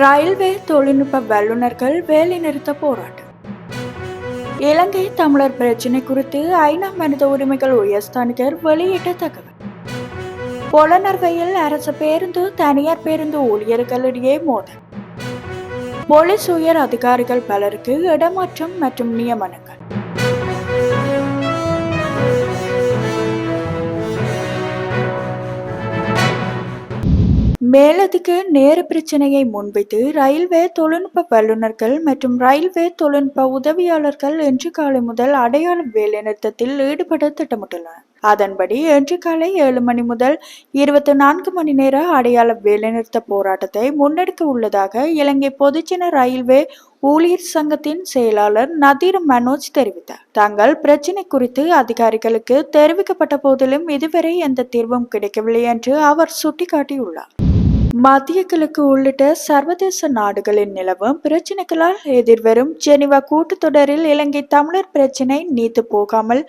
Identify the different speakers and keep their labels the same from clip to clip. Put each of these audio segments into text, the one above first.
Speaker 1: Railway தொழில்நுட்ப வல்லுநர்கள் வேலைநிறுத்த போராட்டம். இலங்கை தமிழர் பிரச்சினை குறித்து ஐநா மனித உரிமைகள் உயர்ஸ்தானிகர் வெளியிட்ட தகவல். பொலனர்வையில் அரசு பேருந்து தனியார் பேருந்து ஊழியர்களிடையே மோதல். போலீஸ் உயர் அதிகாரிகள் பலருக்கு இடமாற்றம் மற்றும் நியமனங்கள். மேலதிக நேர பிரச்சனையை முன்வைத்து ரயில்வே தொழில்நுட்ப வல்லுநர்கள் மற்றும் ரயில்வே தொழில்நுட்ப உதவியாளர்கள் இன்று காலை முதல் அடையாள வேலைநிறுத்தத்தில் ஈடுபட திட்டமிட்டுள்ளனர். அதன்படி இன்று காலை ஏழு மணி முதல் இருபத்தி நான்கு மணி நேர அடையாள வேலைநிறுத்த போராட்டத்தை முன்னெடுக்க உள்ளதாக இலங்கை பொதுஜன ரயில்வே ஊழியர் சங்கத்தின் செயலாளர் நதீர் மனோஜ் தெரிவித்தார். தங்கள் பிரச்சினை குறித்து அதிகாரிகளுக்கு தெரிவிக்கப்பட்ட போதிலும் இதுவரை எந்த தீர்வும் கிடைக்கவில்லை என்று அவர் சுட்டிக்காட்டியுள்ளார். மத்திய கிழக்கு உள்ளிட்ட சர்வதேச நாடுகளில் நிலவும் பிரச்சினைகளால் எதிர்வரும் ஜெனிவா கூட்டத்தொடரில் இலங்கை தமிழர் பிரச்சினை நீத்து போகாமல்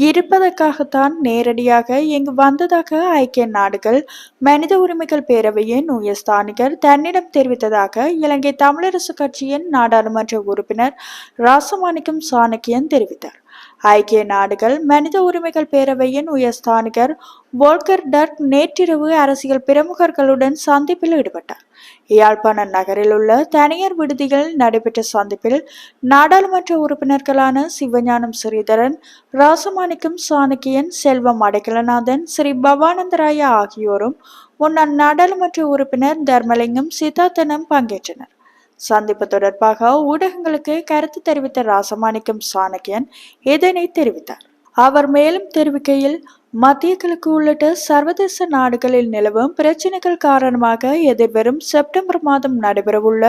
Speaker 1: இருப்பதற்காகத்தான் நேரடியாக இங்கு வந்ததாக ஐக்கிய நாடுகள் மனித உரிமைகள் பேரவையின் உயர்ஸ்தானிகர் தன்னிடம் தெரிவித்ததாக இலங்கை தமிழரசு கட்சியின் நாடாளுமன்ற உறுப்பினர் ராசமாணிக்கம் சாணக்கியன் தெரிவித்தார். ஐக்கிய நாடுகள் மனித உரிமைகள் பேரவையின் உயர்ஸ்தானிகர் போல்கர் டர்க் நேற்றிரவு அரசியல் பிரமுகர்களுடன் சந்திப்பில் ஈடுபட்டார். யாழ்ப்பாண நகரில் உள்ள தனியார் விடுதிகளில் நடைபெற்ற சந்திப்பில் நாடாளுமன்ற உறுப்பினர்களான சிவஞானம் ஸ்ரீதரன் ராசமாணிக்கம் சாணக்கியன் செல்வம் அடைக்கலநாதன் ஸ்ரீ பவானந்தராயா ஆகியோரும் முன்னாள் நாடாளுமன்ற உறுப்பினர் தர்மலிங்கம் சித்தார்த்தனம் பங்கேற்றனர். சந்திப்பு தொடர்பாக ஊடகங்களுக்கு கருத்து தெரிவித்த ராசமாணிக்கம் சாணக்கியன் இதனை தெரிவித்தார். அவர் மேலும் தெரிவிக்கையில் மத்திய கிழக்கு உள்ளிட்ட சர்வதேச நாடுகளில் நிலவும் பிரச்சினைகள் காரணமாக எதிர்வரும் செப்டம்பர் மாதம் நடைபெறவுள்ள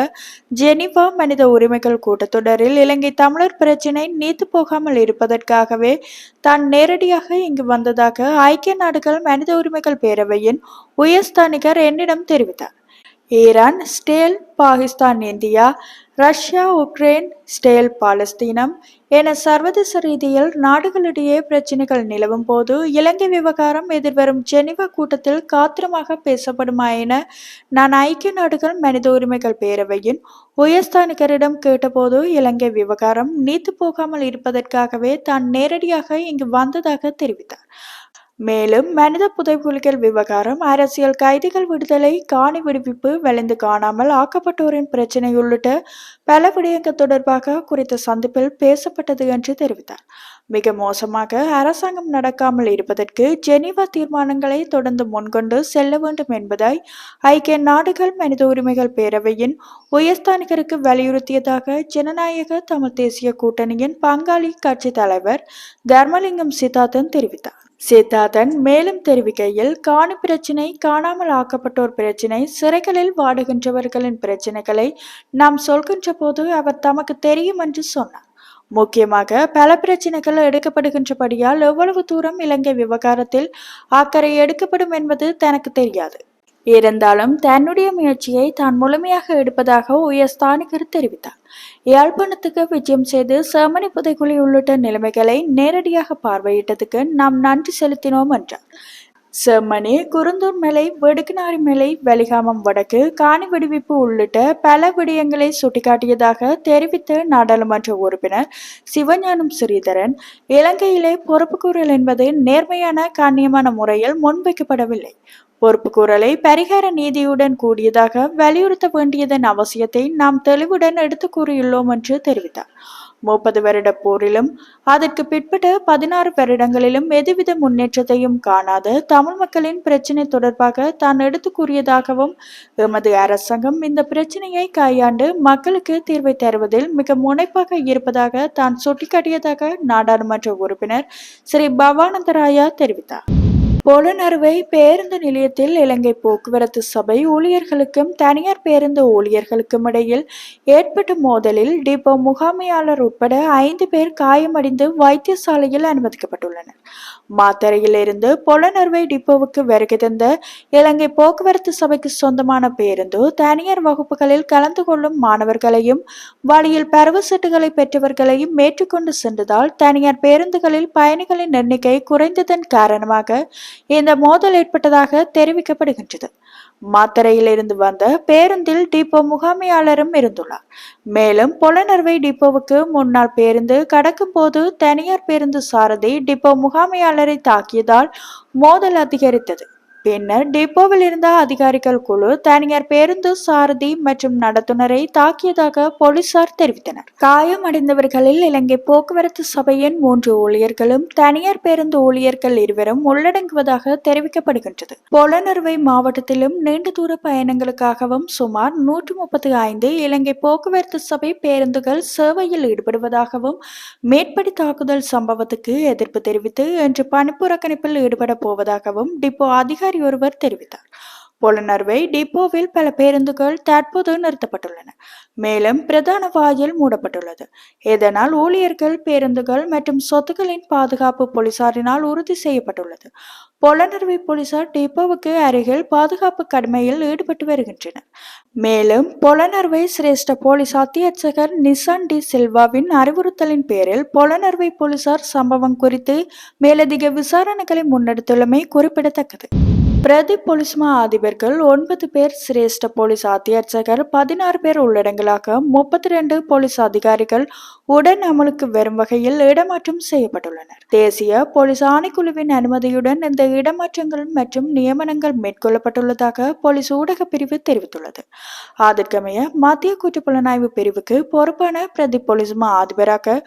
Speaker 1: ஜெனிவா மனித உரிமைகள் கூட்டத்தொடரில் இலங்கை தமிழர் பிரச்சினை நீத்து போகாமல் இருப்பதற்காகவே தான் நேரடியாக இங்கு வந்ததாக ஐக்கிய நாடுகள் மனித உரிமைகள் பேரவையின் உயர்ஸ்தானிகர் என்னிடம் தெரிவித்தார். ஈரான் ஸ்டேல் பாகிஸ்தான் இந்தியா ரஷ்யா உக்ரைன் ஸ்டேல் பாலஸ்தீனம் என சர்வதேச ரீதியில் நாடுகளிடையே பிரச்சினைகள் நிலவும் போது இலங்கை விவகாரம் எதிர்வரும் ஜெனிவா கூட்டத்தில் காத்திரமாக பேசப்படுமா என நான் ஐக்கிய நாடுகள் மனித உரிமைகள் பேரவையின் உயர்ஸ்தானிகரிடம் கேட்டபோது இலங்கை விவகாரம் நீத்து போகாமல் இருப்பதற்காகவே தான் நேரடியாக இங்கு வந்ததாக தெரிவித்தார். மேலும் மனித புதைகுலிகள் விவகாரம் அரசியல் கைதிகள் விடுதலை காணி விடுவிப்பு வளைந்து காணாமல் ஆக்கப்பட்டோரின் பிரச்சினை உள்ளிட்ட பல விடயங்கள் தொடர்பாக குறித்த சந்திப்பில் பேசப்பட்டது என்று தெரிவித்தார். மிக மோசமாக அரசாங்கம் நடக்காமல் இருப்பதற்கு ஜெனீவா தீர்மானங்களை தொடர்ந்து முன்கொண்டு செல்ல வேண்டும் என்பதாய் ஐக்கிய நாடுகள் மனித உரிமைகள் பேரவையின் உயர்ஸ்தானிகருக்கு வலியுறுத்தியதாக ஜனநாயக தமிழ் தேசிய கூட்டணியின் பங்காளி கட்சி தலைவர் தர்மலிங்கம் சித்தார்த்தன் தெரிவித்தார். சித்தார்த்தன் மேலும் தெரிவிக்கையில் காணி பிரச்சினை காணாமல் ஆக்கப்பட்டோர் பிரச்சினை சிறைகளில் வாடுகின்றவர்களின் பிரச்சினைகளை நாம் சொல்கின்ற போது அவர் தமக்கு தெரியும் என்று சொன்னார். முக்கியமாக பல பிரச்சனைகள் எடுக்கப்படுகின்றபடியால் எவ்வளவு தூரம் இலங்கை விவகாரத்தில் அக்கறை எடுக்கப்படும் என்பது தனக்கு தெரியாது. இருந்தாலும் தன்னுடைய முயற்சியை தான் முழுமையாக எடுப்பதாக உயர்ஸ்தானிகர் தெரிவித்தார். யாழ்ப்பாணத்துக்கு விஜயம் செய்து செமணி புதைக்குழி உள்ளிட்ட நிலைமைகளை நேரடியாக பார்வையிட்டதுக்கு நாம் நன்றி செலுத்தினோம் என்றார். செம்மணி குருந்தூர் மலை வெடுக்குநாரி மலை வலிகாமம் வடக்கு காணி விடுவிப்பு உள்ளிட்ட பல விடயங்களை சுட்டிக்காட்டியதாக தெரிவித்த நாடாளுமன்ற உறுப்பினர் சிவஞானம் ஸ்ரீதரன் இலங்கையிலே பொறுப்புக்கூறல் என்பது நேர்மையான காண்ணியமான முறையில் முன்வைக்கப்படவில்லை. பொறுப்புக்கூறலை பரிகார நீதியுடன் கூடியதாக வலியுறுத்த வேண்டியதன் அவசியத்தை நாம் தெளிவுடன் எடுத்து கூறியுள்ளோம் என்று தெரிவித்தார். முப்பது வருட போரிலும் அதற்கு பிற்பட்ட பதினாறு வருடங்களிலும் எதுவித முன்னேற்றத்தையும் காணாத தமிழ் மக்களின் பிரச்சினை தொடர்பாக தான் எடுத்து கூறியதாகவும் எமது அரசாங்கம் இந்த பிரச்சனையை கையாண்டு மக்களுக்கு தீர்வை தருவதில் மிக முனைப்பாக இருப்பதாக தான் சுட்டிக்காட்டியதாக நாடாளுமன்ற உறுப்பினர் ஸ்ரீ பவானந்தராயா தெரிவித்தார். பொலனறுவை பேருந்து நிலையத்தில் இலங்கை போக்குவரத்து சபை ஊழியர்களுக்கும் தனியார் பேருந்து ஊழியர்களுக்கும் இடையில் ஏற்பட்ட மோதலில் டிப்போ முகாமையாளர் உட்பட ஐந்து பேர் காயமடைந்து வைத்தியசாலையில் அனுமதிக்கப்பட்டுள்ளனர். மாத்தரையிலிருந்து பொலனர்வை டிப்போவுக்கு வருகை தந்த இலங்கை போக்குவரத்து சபைக்கு சொந்தமான பேருந்து தனியார் வகுப்புகளில் கலந்து கொள்ளும் மாணவர்களையும் வழியில் பருவசட்டுகளை பெற்றவர்களையும் ஏற்றுக்கொண்டு சென்றதால் தனியார் பேருந்துகளில் பயணிகளின் எண்ணிக்கை குறைந்ததன் காரணமாக இந்த மோதல் ஏற்பட்டதாக தெரிவிக்கப்படுகின்றது. மாத்தரையிலிருந்து வந்த பேருந்தில் டிப்போ முகாமையாளரும் இருந்துள்ளார். மேலும் பொலனர்வை டிப்போவுக்கு முன்னாள் பேருந்து கடக்கும் போது தனியார் பேருந்து சாரதி டிப்போ முகாமையாளரை தாக்கியதால் மோதல் அதிகரித்தது. பின்னர் டிப்போவில் இருந்த அதிகாரிகள் குழு தனியார் பேருந்து சாரதி மற்றும் நடத்துனரை தாக்கியதாக போலீசார் தெரிவித்தனர். காயமடைந்தவர்களில் இலங்கை போக்குவரத்து சபையின் மூன்று ஊழியர்களும் தனியார் பேருந்து ஊழியர்கள் இருவரும் உள்ளடங்குவதாக தெரிவிக்கப்படுகின்றது. பொலனறுவை மாவட்டத்திலும் நீண்ட தூர பயணங்களுக்காகவும் சுமார் நூற்று முப்பத்தி ஐந்து இலங்கை போக்குவரத்து சபை பேருந்துகள் சேவையில் ஈடுபடுவதாகவும் மேற்படி தாக்குதல் சம்பவத்துக்கு எதிர்ப்பு தெரிவித்து இன்று பணிப்புறக்கணிப்பில் ஈடுபட போவதாகவும் டிப்போ அதிகாரி ஒருவர் தெரிவித்தார். புலனர்வை டிப்போவில் பல பேருந்துகள் தற்போது நிறுத்தப்பட்டுள்ளன. மேலும் பிரதான வாயில் மூடப்பட்டுள்ளது. இதனால் ஊழியர்கள் பேருந்துகள் மற்றும் சொத்துக்களின் பாதுகாப்பு போலீசாரினால் உறுதி செய்யப்பட்டுள்ளது. பொலனர்வை போலீசார் டிப்போவுக்கு அருகில் பாதுகாப்பு கடமையில் ஈடுபட்டு வருகின்றனர். மேலும் பொலனர்வை சிரேஷ்ட போலீஸ் அத்தியட்சகர் நிசான் டி சில்வாவின் அறிவுறுத்தலின் பேரில் பொலனர்வை போலீசார் சம்பவம் குறித்து மேலதிக விசாரணைகளை முன்னெடுத்துள்ளமை குறிப்பிடத்தக்கது. பிரதி பொலிஸ்மா அதிபர்கள் ஒன்பது பேர் சிரேஷ்ட போலீஸ் அத்தியட்சகர் பதினாறு பேர் உள்ளடங்களாக முப்பத்தி ரெண்டு போலீஸ் அதிகாரிகள் உடன் அமலுக்கு வரும் வகையில் இடமாற்றம் செய்யப்பட்டுள்ளனர். தேசிய போலீஸ் ஆணைக்குழுவின் அனுமதியுடன் இந்த இடமாற்றங்கள் மற்றும் நியமனங்கள் மேற்கொள்ளப்பட்டுள்ளதாக போலீஸ் ஊடக பிரிவு தெரிவித்துள்ளது. அதற்கமைய மத்திய குற்றப்புலனாய்வு பிரிவுக்கு பொறுப்பான பிரதி பொலிஸ்மா அதிபராக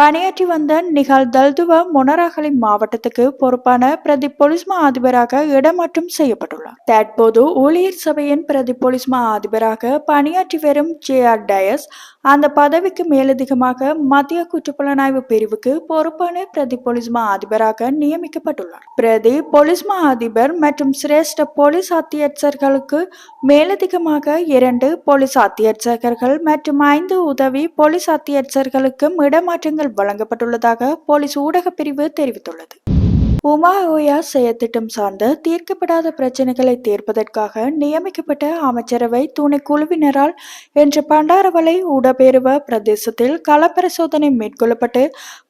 Speaker 1: பணியாற்றி வந்த நிகால் தல்துவா மொனராகலை மாவட்டத்துக்கு பொறுப்பான பிரதி பொலிஸ்மா அதிபராக இடமாற்றம் செய்யப்பட்டுள்ளார். தற்போது ஊழியர் சபையின் பிரதி போலீஸ் மா அதிபராக பணியாற்றி வரும் ஜே ஆர் டயஸ் அந்த பதவிக்கு மேலதிகமாக மத்திய குற்றப்புலனாய்வு பிரிவுக்கு பொறுப்பான பிரதி போலீஸ் மா அதிபராக நியமிக்கப்பட்டுள்ளார். பிரதி போலீஸ் மா அதிபர் மற்றும் சிரேஷ்ட போலீஸ் அத்தியட்சர்களுக்கு மேலதிகமாக இரண்டு போலீஸ் அத்தியட்சகர்கள் மற்றும் ஐந்து உதவி போலீஸ் அத்தியட்சர்களுக்கும் இடமாற்றங்கள் வழங்கப்பட்டுள்ளதாக போலீஸ் ஊடக பிரிவு தெரிவித்துள்ளது. உமா ஓயா செயற்திட்டம் சார்ந்த தீர்க்கப்படாத பிரச்சனைகளை தீர்ப்பதற்காக நியமிக்கப்பட்ட அமைச்சரவை துணை குழுவினரால் இன்று பண்டாரவளை உடபேருவ பிரதேசத்தில் களப்பரிசோதனை மேற்கொள்ளப்பட்டு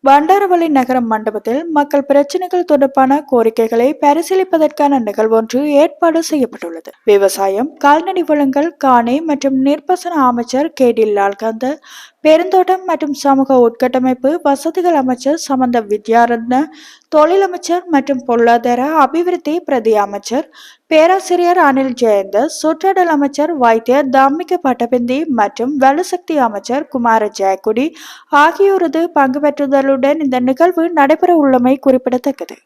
Speaker 1: பண்டாரவளை நகரம் மண்டபத்தில் மக்கள் பிரச்சனைகள் தொடர்பான கோரிக்கைகளை பரிசீலிப்பதற்கான நிகழ்வொன்று ஏற்பாடு செய்யப்பட்டுள்ளது. விவசாயம் கால்நடை வளங்கள் காணி மற்றும் நீர்ப்பாசன அமைச்சர் கே டி லால்காந்த பெருந்தோட்டம் மற்றும் சமூக உட்கட்டமைப்பு வசதிகள் அமைச்சர் சமந்த வித்யாரத்ன தொழில் அமைச்சர் மற்றும் பொருளாதார அபிவிருத்தி பிரதி அமைச்சர் பேராசிரியர் அனில் ஜெயந்த சுற்றாடல் அமைச்சர் வைத்திய தாமிக பட்டபிந்தி மற்றும் வலுசக்தி அமைச்சர் குமார ஜெயக்குடி ஆகியோரது பங்கு பெற்றுதலுடன் இந்த நிகழ்வு நடைபெற உள்ளமை குறிப்பிடத்தக்கது.